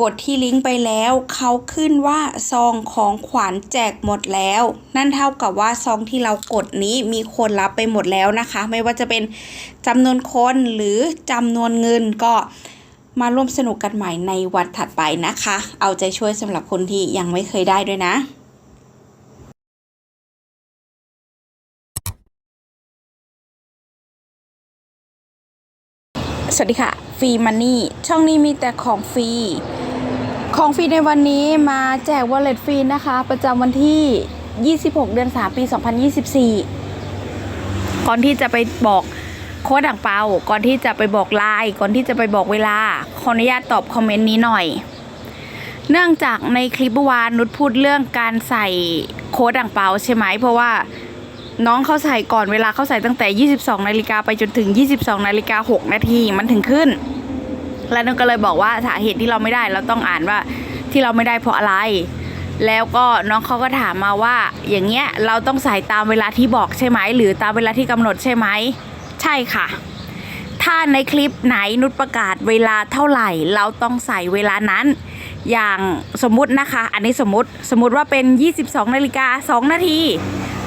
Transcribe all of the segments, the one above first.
กดที่ลิงก์ไปแล้ว เขาขึ้นว่าซองของขวัญแจกหมดแล้ว นั่นเท่ากับว่าซองที่เรากดนี้มีคนรับไปหมดแล้วนะคะ ไม่ว่าจะเป็นจำนวนคนหรือจำนวนเงินก็มาร่วมสนุกกันใหม่ในวันถัดไปนะคะ เอาใจช่วยสำหรับคนที่ยังไม่เคยได้ด้วยนะสวัสดีค่ะ ฟรีมันนี่ ช่องนี้มีแต่ของฟรี ของฟรีในวันนี้มาแจก wallet ฟรีนะคะ ประจำวันที่ 26 เดือน 3 ปี 2024 ก่อนที่จะไปบอกโค้ดอ่างเปา ก่อนที่จะไปบอกไลน์ก่อนที่จะไปบอกเวลา ขออนุญาตตอบคอมเมนต์นี้หน่อย เนื่องจากในคลิปเมื่อวานนุชพูดเรื่องการใส่โค้ดอ่างเปาใช่ไหม เพราะว่าน้องเขาใส่ก่อนเวลาเขาใส่ตั้งแต่ 22 นาฬิกาไปจนถึง 22 นาฬิกา 6 นาทีมันถึงขึ้น แล้วนุกก็เลยบอกว่าสาเหตุที่เราไม่ได้เราต้องอ่านว่าที่เราไม่ได้เพราะอะไร แล้วก็น้องเขาก็ถามมาว่า อย่างเงี้ยเราต้องใส่ตามเวลาที่บอกใช่ไหม หรือตามเวลาที่กำหนดใช่ไหม ใช่ค่ะ ถ้าในคลิปไหนนุชประกาศเวลาเท่าไหร่ เราต้องใส่เวลานั้น อย่างสมมุตินะคะ อันนี้สมมติสมมติว่าเป็น 22นาฬิกา2นาที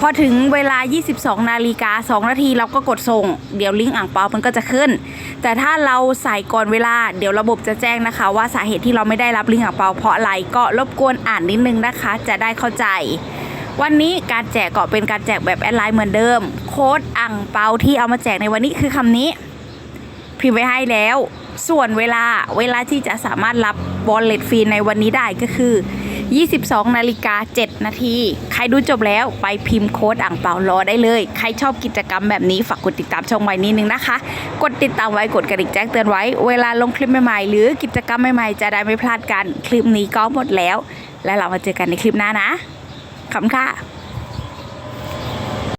พอถึงเวลา 22 นาฬิกา 2 นาทีเราก็กดส่ง เดี๋ยวลิงก์อ่างเปามันก็จะขึ้น แต่ถ้าเราใส่ก่อนเวลา เดี๋ยวระบบจะแจ้งนะคะ ว่าสาเหตุที่เราไม่ได้รับลิงก์อ่างเปาเพราะอะไรก็รบกวนอ่านนิดนึงนะคะ จะได้เข้าใจ วันนี้การแจกก็เป็นการแจกแบบแอดไลน์เหมือนเดิม โค้ดอ่างเปาที่เอามาแจกในวันนี้คือคำนี้ พิมพ์ไว้ให้แล้ว ส่วนเวลาเวลาที่จะสามารถรับบอลเลตฟรีในวันนี้ได้ก็คือ 22 นาฬิกา 7 นาที ใครดูจบแล้วไปพิมพ์โค้ดอ่างเปารอได้เลย ใครชอบกิจกรรมแบบนี้ ฝากกดติดตามช่องไว้นิดนึงนะคะ กดติดตามไว้กดกระดิ่งแจ้งเตือนไว้ เวลาลงคลิปใหม่ๆ หรือกิจกรรมใหม่ๆ จะได้ไม่พลาดกัน คลิปนี้ก็หมดแล้ว แล้วเรามาเจอกันในคลิปหน้านะขอบคุณค่ะ